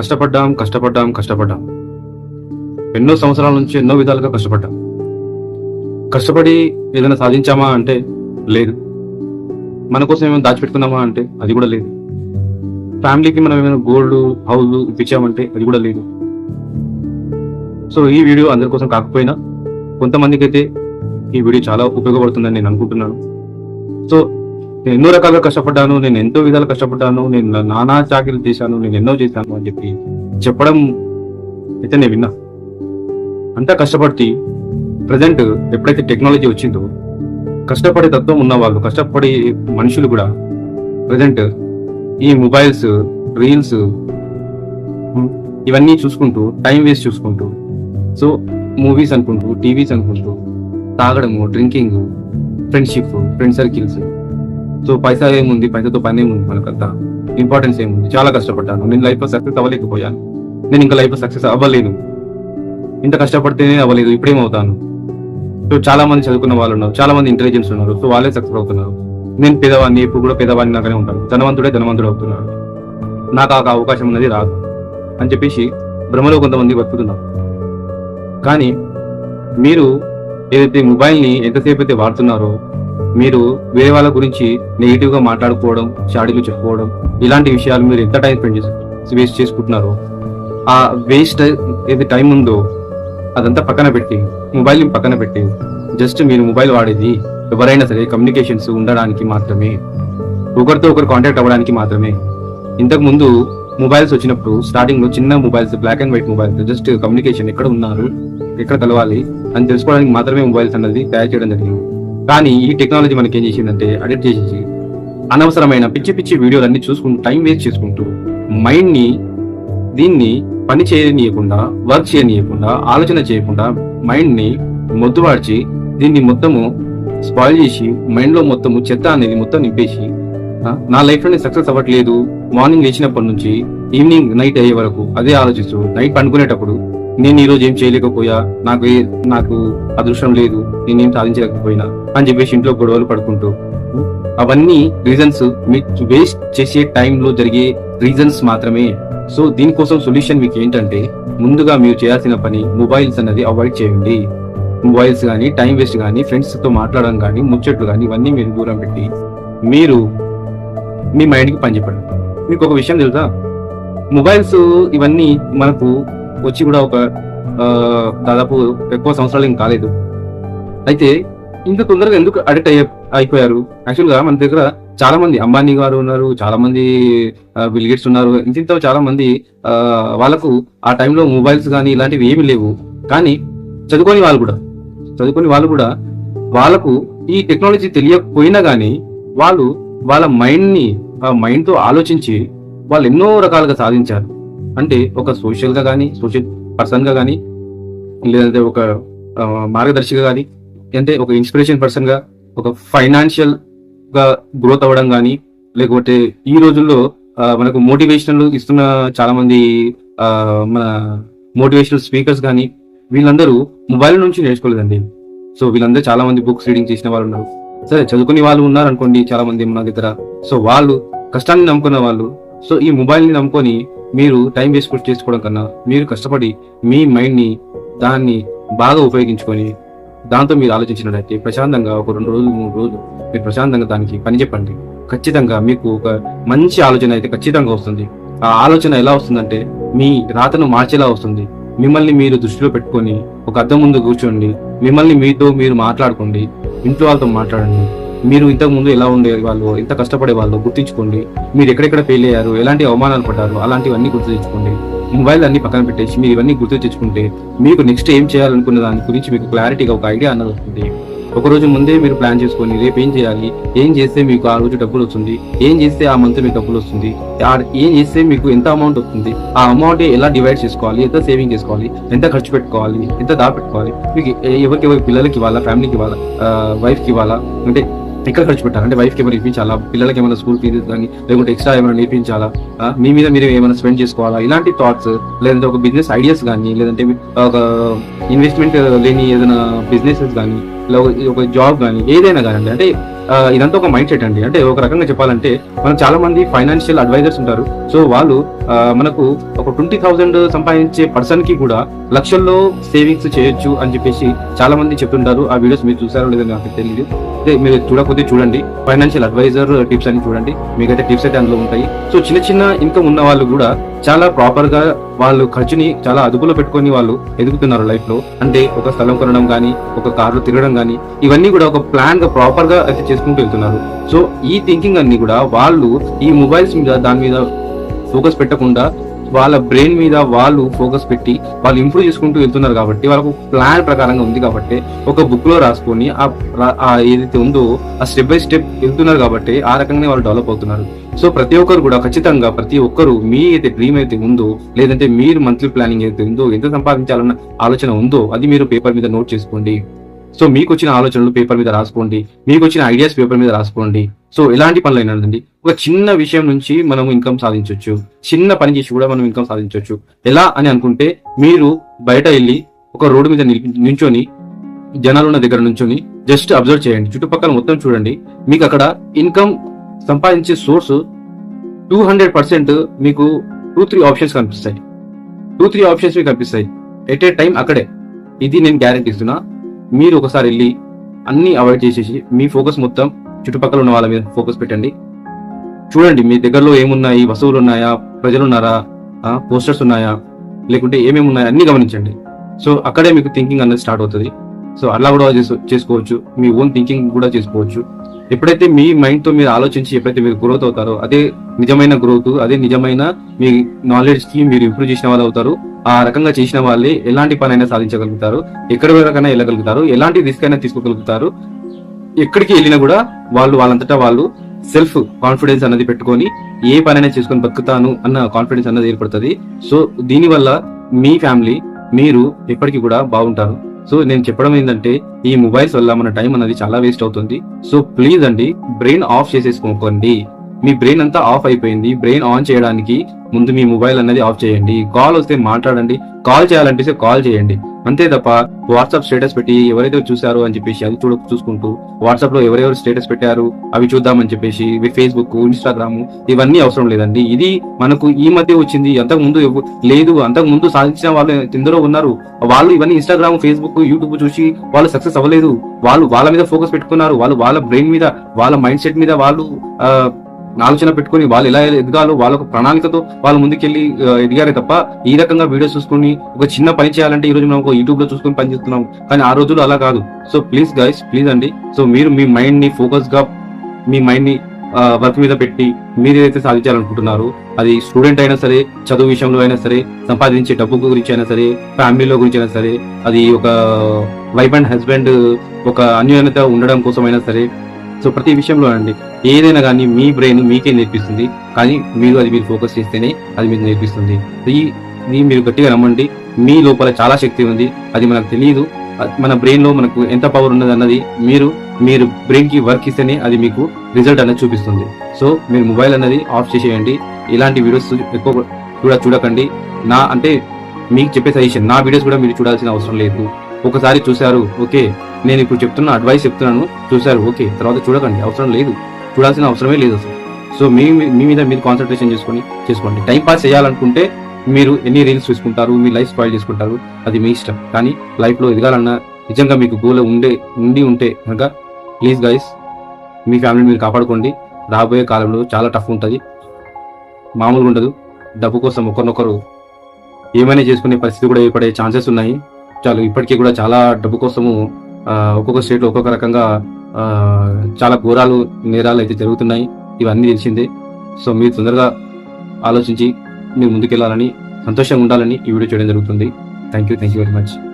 కష్టపడ్డాం కష్టపడ్డాం కష్టపడ్డాం. ఎన్నో సంవత్సరాల నుంచి ఎన్నో విధాలుగా కష్టపడ్డాం. కష్టపడి ఏదైనా సాధించామా అంటే లేదు. మన కోసం ఏమైనా దాచిపెట్టుకున్నామా అంటే అది కూడా లేదు. ఫ్యామిలీకి మనం ఏమైనా గోల్డ్ హౌస్ ఇప్పించామంటే అది కూడా లేదు. సో ఈ వీడియో అందరి కోసం కాకపోయినా కొంతమందికి అయితే ఈ వీడియో చాలా ఉపయోగపడుతుందని నేను అనుకుంటున్నాను. సో నేను ఎన్నో రకాలుగా కష్టపడ్డాను నేను ఎంతో విధాలు కష్టపడ్డాను నేను నానా చాకిరీలు చేశాను నేను ఎన్నో చేశాను అని చెప్పి చెప్పడం అయితే నేను విన్నా. అంతా కష్టపడి ప్రజెంట్ ఎప్పుడైతే టెక్నాలజీ వచ్చిందో కష్టపడే తత్వం ఉన్న వాళ్ళు కష్టపడే మనుషులు కూడా ప్రజెంట్ ఈ మొబైల్స్ రీల్స్ ఇవన్నీ చూసుకుంటూ టైం వేస్ట్ చూసుకుంటూ సో మూవీస్ అనుకుంటూ టీవీస్ అనుకుంటూ తాగడము drinking friendship friend circles so పైసా ఏముంది? పైసాతో పని ఏముంది మనకంతా? ఇంపార్టెన్స్ ఏముంది? చాలా కష్టపడ్డాను. నేను లైఫ్లో సక్సెస్ అవ్వలేకపోయాను. నేను ఇంకా లైఫ్ సక్సెస్ అవ్వలేను. ఇంత కష్టపడితేనే అవ్వలేదు. ఇప్పుడేమవుతాను? సో చాలా మంది చదువుకున్న వాళ్ళు ఉన్నారు. చాలా మంది ఇంటెలిజెన్స్ ఉన్నారు. సో వాళ్ళే సక్సెస్ అవుతున్నారు. నేను పేదవాడిని ఎప్పుడు కూడా పేదవాడిని నాకనే ఉంటాను. ధనవంతుడే ధనవంతుడు అవుతున్నాడు. నాకు ఆ అవకాశం అనేది రాదు అని చెప్పేసి భ్రమలో కొంతమంది బతుకుతున్నారు. కానీ మీరు ఏదైతే మొబైల్ని ఎంతసేపు అయితే వాడుతున్నారో మీరు వేరే వాళ్ళ గురించి నెగిటివ్గా మాట్లాడుకోవడం చాడీలు చెప్పుకోవడం ఇలాంటి విషయాలు మీరు ఎంత టైం స్పెండ్ చేసి వేస్ట్ చేసుకుంటున్నారో ఆ వేస్ట్ ఏది టైం ఉందో అదంతా పక్కన పెట్టి మొబైల్ పక్కన పెట్టి జస్ట్ మీరు మొబైల్ వాడేది ఎవరైనా సరే కమ్యూనికేషన్స్ ఉండడానికి మాత్రమే ఒకరితో ఒకరు కాంటాక్ట్ అవ్వడానికి మాత్రమే. ఇంతకు ముందు మొబైల్స్ వచ్చినప్పుడు స్టార్టింగ్లో చిన్న mobiles black and white mobiles just communication ఎక్కడ ఉన్నారు ఎక్కడ కలవాలి అని తెలుసుకోవడానికి మాత్రమే మొబైల్స్ అన్నది తయారు చేయడం జరిగింది. కానీ ఈ టెక్నాలజీ మనకి ఏం చేసిందంటే అడిక్ట్ చేసేసి అనవసరమైన పిచ్చి పిచ్చి వీడియోలు చూసుకుంటూ టైం వేస్ట్ చేసుకుంటూ మైండ్ని దీన్ని పని చేయనీయకుండా వర్క్ చేయనీయకుండా ఆలోచన చేయకుండా మైండ్ని మొద్దుబార్చి దీన్ని మొత్తము స్పాయిల్ చేసి మైండ్లో మొత్తము చెత్త అనేది మొత్తం నింపేసి నా లైఫ్లో నేను సక్సెస్ అవ్వట్లేదు. మార్నింగ్ లేచినప్పటి నుంచి ఈవినింగ్ నైట్ అయ్యే వరకు అదే ఆలోచిస్తూ నైట్ పండుకునేటప్పుడు నేను ఈరోజు ఏం చేయలేకపోయా? నాకు నాకు అదృష్టం లేదు. నేనేం సాధించలేకపోయినా. అని చెప్పేసి ఇంట్లో గొడవలు పడుకుంటూ అవన్నీ రీజన్స్ మీకు వేస్ట్ చేసే టైంలో జరిగే రీజన్స్ మాత్రమే. సో దీనికోసం సొల్యూషన్ మీకు ఏంటంటే ముందుగా మీరు చేయాల్సిన పని మొబైల్స్ అనేది అవాయిడ్ చేయండి. మొబైల్స్ కానీ టైం వేస్ట్ కానీ ఫ్రెండ్స్తో మాట్లాడడం కానీ ముచ్చట్లు కానీ ఇవన్నీ మీరు దూరం పెట్టి మీరు మీ మైండ్కి పని చెప్పండి. మీకు ఒక విషయం తెలుసా? మొబైల్స్ ఇవన్నీ మనకు వచ్చి కూడా ఒక దాదాపు ఎక్కువ సంవత్సరాలు ఏం కాలేదు. అయితే ఇంత తొందరగా ఎందుకు అడిక్ట్ అయ్యే అయిపోయారు? యాక్చువల్గా మన దగ్గర చాలా మంది అంబానీ గారు ఉన్నారు చాలా మంది బిల్గేట్స్ ఉన్నారు ఇంత ఇంత చాలా మంది వాళ్ళకు ఆ టైంలో మొబైల్స్ కానీ ఇలాంటివి ఏమీ లేవు. కానీ చదువుకొని వాళ్ళు కూడా చదువుకొని వాళ్ళు కూడా వాళ్ళకు ఈ టెక్నాలజీ తెలియకపోయినా కానీ వాళ్ళు వాళ్ళ మైండ్ని ఆ మైండ్తో ఆలోచించి వాళ్ళు ఎన్నో రకాలుగా సాధించారు. అంటే ఒక సోషల్గా కానీ సోషల్ పర్సన్గా కానీ లేదంటే ఒక మార్గదర్శిగా కానీ అంటే ఒక ఇన్స్పిరేషన్ పర్సన్గా ఒక ఫైనాన్షియల్గా గ్రోత్ అవ్వడం కానీ లేకపోతే ఈ రోజుల్లో మనకు మోటివేషనల్ ఇస్తున్న చాలా మంది మన మోటివేషనల్ స్పీకర్స్ కానీ వీళ్ళందరూ మొబైల్ నుంచి నేర్చుకోలేదండి. సో వీళ్ళందరూ చాలా మంది బుక్స్ రీడింగ్ చేసిన వాళ్ళు ఉన్నారు. సరే చదువుకునే వాళ్ళు ఉన్నారు అనుకోండి చాలా మంది మన దగ్గర. సో వాళ్ళు కష్టాన్ని నమ్ముకున్న వాళ్ళు. సో ఈ మొబైల్ని నమ్ముకొని మీరు టైం వేస్ట్ చేసుకోవడం కన్నా మీరు కష్టపడి మీ మైండ్ని దాన్ని బాగా ఉపయోగించుకొని దాంతో మీరు ఆలోచించినట్లయితే ప్రశాంతంగా ఒక రెండు రోజులు మూడు రోజులు మీరు ప్రశాంతంగా దానికి పని చెప్పండి. ఖచ్చితంగా మీకు ఒక మంచి ఆలోచన అయితే ఖచ్చితంగా వస్తుంది. ఆ ఆలోచన ఎలా వస్తుందంటే మీ రాతను మార్చేలా వస్తుంది. మిమ్మల్ని మీరు దృష్టిలో పెట్టుకొని ఒక అద్దం ముందు కూర్చోండి. మిమ్మల్ని మీతో మీరు మాట్లాడుకోండి. ఇంట్లో వాళ్ళతో మాట్లాడండి. మీరు ఇంతకు ముందు ఎలా ఉండే వాళ్ళు ఎంత కష్టపడే వాళ్ళు గుర్తించుకోండి. మీరు ఎక్కడెక్కడ ఫెయిల్ అయ్యారు ఎలాంటి అవమానాలు పడ్డారు అలాంటివన్నీ గుర్తు తెచ్చుకోండి. మొబైల్ అన్ని పక్కన పెట్టేసి మీరు ఇవన్నీ గుర్తు తెచ్చుకుంటే మీకు నెక్స్ట్ ఏం చేయాలనుకున్న దాని గురించి మీకు క్లారిటీగా ఒక ఐడియా అన్నది వస్తుంది. ఒక రోజు ముందే మీరు ప్లాన్ చేసుకొని రేపు ఏం చేయాలి ఏం చేస్తే మీకు ఆ రోజు డబ్బులు వస్తుంది ఏం చేస్తే ఆ మంత్ మీకు డబ్బులు వస్తుంది ఏం చేస్తే మీకు ఎంత అమౌంట్ వస్తుంది ఆ అమౌంట్ ఎలా డివైడ్ చేసుకోవాలి ఎంత సేవింగ్ చేసుకోవాలి ఎంత ఖర్చు పెట్టుకోవాలి ఎంత దాపెట్టుకోవాలి మీకు ఎవరికి ఎవరి పిల్లలకి ఇవ్వాలా ఫ్యామిలీకి ఇవ్వాలా వైఫ్కి ఇవ్వాలా అంటే ఎక్కడ ఖర్చు పెట్టాలి? అంటే వైఫ్కి ఏమైనా ఇప్పించాలా? పిల్లలకి ఏమైనా స్కూల్ ఫీజు కానీ లేకుంటే ఎక్స్ట్రా ఏమైనా నేర్పించాలా? మీ మీద మీరు ఏమైనా స్పెండ్ చేసుకోవాలా? ఇలాంటి థాట్స్ లేదంటే ఒక బిజినెస్ ఐడియాస్ కానీ లేదంటే ఒక ఇన్వెస్ట్మెంట్ లేని ఏదైనా బిజినెసెస్ కానీ ఒక జాబ్ కానీ ఏదైనా కానీ అంటే ఇదంతా ఒక మైండ్ సెట్ అండి. అంటే ఒక రకంగా చెప్పాలంటే మనం చాలా మంది ఫైనాన్షియల్ అడ్వైజర్స్ ఉంటారు. సో వాళ్ళు మనకు ఒక ట్వంటీ థౌసండ్ సంపాదించే పర్సన్కి కూడా లక్షల్లో సేవింగ్స్ చేయొచ్చు అని చెప్పేసి చాలా మంది చెప్తుంటారు. ఆ వీడియోస్ మీరు చూసారో లేదో నాకు తెలియదు అదే మీరు చూడకపోతే చూడండి. ఫైనాన్షియల్ అడ్వైజర్ టిప్స్ అని చూడండి. మీకైతే టిప్స్ అయితే అందులో ఉంటాయి. సో చిన్న చిన్న ఇన్కమ్ ఉన్న వాళ్ళు కూడా చాలా ప్రాపర్గా వాళ్ళు ఖర్చుని చాలా అదుపులో పెట్టుకొని వాళ్ళు ఎదుగుతున్నారు లైఫ్లో. అంటే ఒక స్థలం కొనడం కానీ ఒక కార్లో తిరగడం కానీ ఇవన్నీ కూడా ఒక ప్లాన్గా ప్రాపర్గా అయితే చేసుకుంటూ వెళ్తున్నారు. సో ఈ థింకింగ్ అన్ని కూడా వాళ్ళు ఈ మొబైల్స్ మీద దాని మీద ఫోకస్ పెట్టకుండా వాళ్ళ బ్రెయిన్ మీద వాళ్ళు ఫోకస్ పెట్టి వాళ్ళు ఇంప్రూవ్ చేసుకుంటూ వెళ్తున్నారు కాబట్టి వాళ్ళకు ప్లాన్ ప్రకారంగా ఉంది కాబట్టి ఒక బుక్లో రాసుకొని ఆ ఆ ఏదైతే ఉందో ఆ స్టెప్ బై స్టెప్ వెళ్తున్నారు కాబట్టి ఆ రకంగానే వాళ్ళు డెవలప్ అవుతున్నారు. సో ప్రతి ఒక్కరు కూడా ఖచ్చితంగా ప్రతి ఒక్కరు మీ అయితే డ్రీమ్ అయితే ఉందో లేదంటే మీరు మంత్లీ ప్లానింగ్ అయితే ఉందో ఎంత సంపాదించాలన్న ఆలోచన ఉందో అది మీరు పేపర్ మీద నోట్ చేసుకోండి. సో మీకు వచ్చిన ఆలోచనలు పేపర్ మీద రాసుకోండి మీకు వచ్చిన ఐడియాస్ పేపర్ మీద రాసుకోండి. సో ఎలాంటి పనులు అయినా ఒక చిన్న విషయం నుంచి మనం ఇన్కమ్ సాధించవచ్చు చిన్న పని చేసి కూడా మనం ఇన్కమ్ సాధించవచ్చు ఎలా అని అనుకుంటే మీరు బయట వెళ్ళి ఒక రోడ్డు మీద నిల్చొని జనాలు ఉన్న దగ్గర నుంచొని జస్ట్ అబ్జర్వ్ చేయండి. చుట్టుపక్కల మొత్తం చూడండి. మీకు అక్కడ ఇన్కమ్ సంపాదించే సోర్స్ టూ హండ్రెడ్ పర్సెంట్ మీకు టూ త్రీ ఆప్షన్స్ కనిపిస్తాయి. టూ త్రీ ఆప్షన్స్ మీకు కనిపిస్తాయి. ఎట్ ఏ టైం అక్కడే. ఇది నేను గ్యారెంటీ ఇస్తున్నా. మీరు ఒకసారి వెళ్ళి అన్ని అవాయిడ్ చేసేసి మీ ఫోకస్ మొత్తం చుట్టుపక్కల ఉన్న వాళ్ళ మీద ఫోకస్ పెట్టండి. చూడండి మీ దగ్గరలో ఏమున్నాయి? వస్తువులు ఉన్నాయా? ప్రజలు ఉన్నారా? పోస్టర్స్ ఉన్నాయా? లేకుంటే ఏమేమి ఉన్నాయా? అన్ని గమనించండి. సో అక్కడే మీకు థింకింగ్ అనేది స్టార్ట్ అవుతుంది. సో అలా కూడా చేసు- చేసుకోవచ్చు. మీ ఓన్ థింకింగ్ కూడా చేసుకోవచ్చు. ఎప్పుడైతే మీ మైండ్తో మీరు ఆలోచించి ఎప్పుడైతే మీరు గ్రోత్ అవుతారో అదే నిజమైన గ్రోత్ అదే నిజమైన మీ నాలెడ్జ్కి మీరు ఇంప్రూవ్ చేసిన వాళ్ళు అవుతారు. ఆ రకంగా చేసిన వాళ్ళే ఎలాంటి పని అయినా సాధించగలుగుతారు. ఎక్కడి వరకైనా వెళ్ళగలుగుతారు. ఎలాంటి రిస్క్ అయినా తీసుకోగలుగుతారు. ఎక్కడికి వెళ్ళినా కూడా వాళ్ళు వాళ్ళంతటా వాళ్ళు సెల్ఫ్ కాన్ఫిడెన్స్ అన్నది పెట్టుకొని ఏ పనైనా చేసుకొని బతుకుతాను అన్న కాన్ఫిడెన్స్ అన్నది ఏర్పడుతుంది. సో దీనివల్ల మీ ఫ్యామిలీ మీరు ఎప్పటికీ కూడా బాగుంటారు. సో నేను చెప్పడం ఏంటంటే ఈ మొబైల్స్ వల్ల మన టైం అనేది చాలా వేస్ట్ అవుతుంది. సో ప్లీజ్ అండి బ్రెయిన్ ఆఫ్ చేసేసుకోకండి. మీ బ్రెయిన్ అంతా ఆఫ్ అయిపోయింది. బ్రెయిన్ ఆన్ చేయడానికి ముందు మీ మొబైల్ అనేది ఆఫ్ చేయండి. కాల్ వస్తే మాట్లాడండి. కాల్ చేయాలనిపిస్తే కాల్ చేయండి. అంతే తప్ప వాట్సాప్ స్టేటస్ పెట్టి ఎవరైతే చూసారో అని చెప్పేసి అది చూడ చూసుకుంటూ వాట్సాప్లో ఎవరెవరు స్టేటస్ పెట్టారు అవి చూద్దామని చెప్పేసి ఫేస్బుక్ ఇన్స్టాగ్రామ్ ఇవన్నీ అవసరం లేదండి. ఇది మనకు ఈ మధ్య వచ్చింది. అంతకు ముందు లేదు. అంతకు ముందు సాధించిన వాళ్ళు ఎందరో ఉన్నారు. వాళ్ళు ఇవన్నీ ఇన్స్టాగ్రామ్ ఫేస్బుక్ యూట్యూబ్ చూసి వాళ్ళు సక్సెస్ అవ్వలేదు. వాళ్ళు వాళ్ళ మీద ఫోకస్ పెట్టుకున్నారు. వాళ్ళు వాళ్ళ బ్రెయిన్ మీద వాళ్ళ మైండ్ సెట్ మీద వాళ్ళు ఆలోచన పెట్టుకొని వాళ్ళు ఎలా ఎదగాలో వాళ్ళ ఒక ప్రణాళికతో వాళ్ళు ముందుకెళ్ళి ఎదిగారే తప్ప ఈ రకంగా వీడియోస్ చూసుకొని ఒక చిన్న పని చేయాలంటే ఈ రోజు మనం ఒక యూట్యూబ్లో చూసుకొని పని చేస్తున్నాం. కానీ ఆ రోజుల్లో అలా కాదు. సో ప్లీజ్ గైస్ ప్లీజ్ అండి. సో మీరు మీ మైండ్ని ఫోకస్గా మీ మైండ్ని వర్క్ మీద పెట్టి మీరు ఏదైతే సాధించాలనుకుంటున్నారో అది స్టూడెంట్ అయినా సరే చదువు విషయంలో అయినా సరే సంపాదించే డబ్బు గురించి అయినా సరే ఫ్యామిలీలో గురించి అయినా సరే అది ఒక వైఫ్ అండ్ హస్బెండ్ ఒక అన్యోన్యత ఉండడం కోసం అయినా సరే సో ప్రతి విషయంలో అండి ఏదైనా కానీ మీ బ్రెయిన్ మీకే నేర్పిస్తుంది కానీ మీరు అది మీరు ఫోకస్ చేస్తేనే అది మీకు నేర్పిస్తుంది. ఈ మీరు గట్టిగా నమ్మండి మీ లోపల చాలా శక్తి ఉంది అది మనకు తెలియదు మన బ్రెయిన్లో మనకు ఎంత పవర్ ఉన్నది అన్నది మీరు మీరు బ్రెయిన్కి వర్క్ ఇస్తేనే అది మీకు రిజల్ట్ అనేది చూపిస్తుంది. సో మీరు మొబైల్ అనేది ఆఫ్ చేసేయండి ఇలాంటి వీడియోస్ ఎక్కువ కూడా చూడకండి. నా అంటే మీకు చెప్పే సజెషన్ నా వీడియోస్ కూడా మీరు చూడాల్సిన అవసరం లేదు. ఒకసారి చూశారు ఓకే నేను ఇప్పుడు చెప్తున్న అడ్వైస్ చెప్తున్నాను. చూశారు ఓకే. తర్వాత చూడకండి అవసరం లేదు. చూడాల్సిన అవసరమే లేదు అసలు. సో మీ మీ మీద మీరు కాన్సన్ట్రేషన్ చేసుకొని చేసుకోండి. టైం పాస్ చేయాలనుకుంటే మీరు ఎన్ని రీల్స్ చూసుకుంటారు మీ లైఫ్ స్పాయిల్ చేసుకుంటారు అది మీ ఇష్టం. కానీ లైఫ్లో ఎదగాలన్నా నిజంగా మీకు గోల్ ఉండే ఉండి ఉంటే కనుక ప్లీజ్ గైస్ మీ ఫ్యామిలీని మీరు కాపాడుకోండి. రాబోయే కాలంలో చాలా టఫ్ ఉంటుంది. మామూలుగా ఉండదు. డబ్బు కోసం ఒకరినొకరు ఏమైనా చేసుకునే పరిస్థితి కూడా ఏర్పడే ఛాన్సెస్ ఉన్నాయి. చాలు ఇప్పటికీ కూడా చాలా డబ్బు కోసము ఒక్కొక్క స్టేట్లో ఒక్కొక్క రకంగా చాలా ఘోరాలు నేరాలు అయితే జరుగుతున్నాయి. ఇవన్నీ తెలిసిందే. సో మీరు తొందరగా ఆలోచించి మీరు ముందుకెళ్ళాలని సంతోషంగా ఉండాలని ఈ వీడియో చేయడం జరుగుతుంది. Thank you thank you very much